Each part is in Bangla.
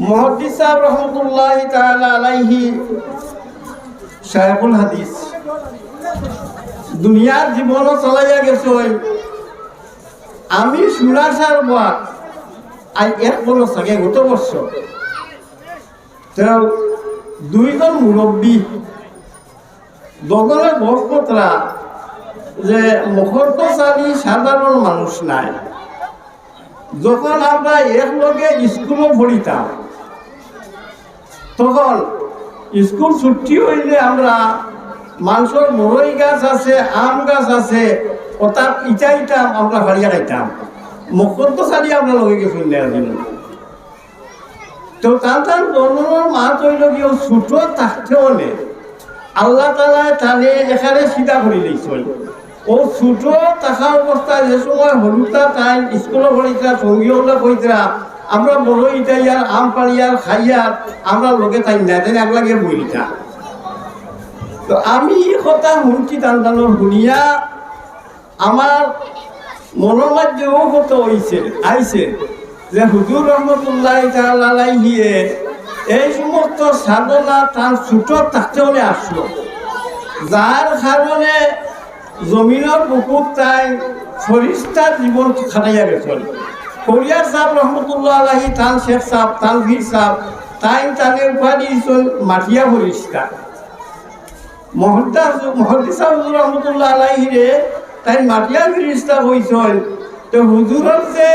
মহদ্দিস সাহেব রহমতুল্লাহ আলাইহি সাহেবুল হাদিস। দুনিয়ার জীবনও চালাইয়া গেছে আমি সুরাসার বাদ আজ এক বছর থাকে গত বছর। তো দুইজন মুরব্বী। দগলে বরকতরা যে মুখর্তশালী সাধারণ মানুষ নাই। যখন আমরা একলগে স্কুলও পড়িতাম তখন স্কুল ছুটি হইলে আমরা মানুষের মরই গাছ আছে, আম গাছ আছে, অর্থাৎ ইটা ইটাম আমরা হারিয়া খাইতাম। মুখর্তশালী আমরা লগে গেছিল তো তার তার বর্ণনার মা তৈল গিয়ে ছোট থাকতেও নেই আল্লাহ তালা টানে এখানে সিধা করে দিয়েছিল ও ছোট থাকা অবস্থায় যে সময় হলুদা টাইম স্কুলে পড়িতা সঙ্গীওলা পড়িতা আমরা বড় ইটাইয়ার আম পাড়িয়ার খাইয়ার আমরা লোকে তাই না দেন একলাগে বইটা তো আমি কথা শুনছি টানটানোর শুনিয়া আমার মনের মাঝেও কত হইছে, আইছে যে হুজুর রহমতুল্লাহ তালাইহিয়ে এই সমস্ত সাধনা তার ছোট থাকতে হলে আসলো। যার কারণে জমিনের বুকুত তাই ফরিস্তার জীবন খাটাইয়া গেছিল কোরিয়ার সাহেব রহমতুল্লাহ আলাহি, তান শেখ সাহেব, তান ভীর সাহেব, তাই তাদের উপাধি দিয়েছিল মাটিয়া ফরিস্তা মহদ্দাস মহদ্দিস হুজুর রহমতুল্লাহ আলাইহিরে তাই মাটিয়া ফিরিস্তা হয়েছিল তো হুজুরের যে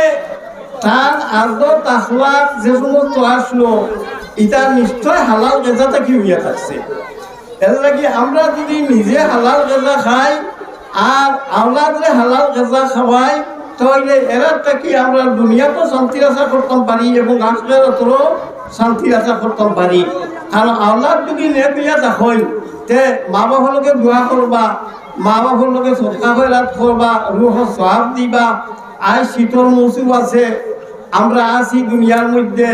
তার আর্দ তাহলাক যে সমস্ত আসলো এটা নিশ্চয় হালাল গেজা কি হইয়া থাকছে। এর লাগি আমরা যদি নিজে হালাল গেজা খাই, আর আওলাদরে হালাল গেজা খাওয়াই তাহলে এরার কি আমরা দুনিয়াতেও শান্তির আশা করতাম পারি এবং আখেরাতেরও শান্তির আশা করতাম পারি। কারণ আওলাদ যদি হইয়া দেখই তে মা বাবার লোকে দোয়া করবা মা বাবার লোকে সৎকা খয়রাত করবা রুহ সহাব দিবা। আই শীতল মৌসুম আছে, আমরা আছি দুনিয়ার মধ্যে।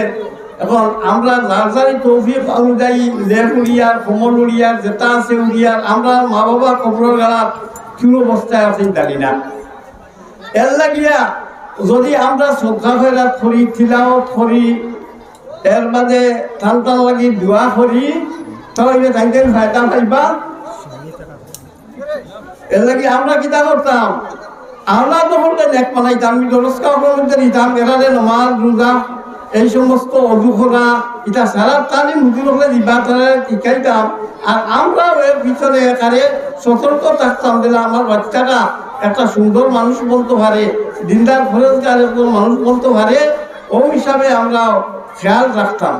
এখন আমরা যার যারই তৌফিক অনুযায়ী লেখ উড়িয়ার, কোমল উড়িয়ার, যেটা আছে উড়িয়ার, আমরা মা বাবা কবরের গালাত কিনো অবস্থায় আছেন জানি না। এর লাগিয়া যদি আমরা শ্রদ্ধা ফেরা করি তিলাওত করি এর মাঝে টান লাগি দোয়া করি, তাহলে তাইদের ফায়দা পাইবা এর লাগি আমরা কিতা করতাম? আমরা তো বলতে এক পালাইতাম দরস্কার দিতাম, এরারে নমাজ, রোজা এই সমস্ত অভিজ্ঞরা এটা সারা তালিম হুজুরকে দিবা শিখাইতাম আর আমরা এর পিছনে একারে সতর্ক থাকতাম যে আমার বাচ্চাটা একটা সুন্দর মানুষ বলতে পারে, দিনদার ফরেজগার একজন মানুষ বলতে পারে, ও হিসাবে আমরা খেয়াল রাখতাম।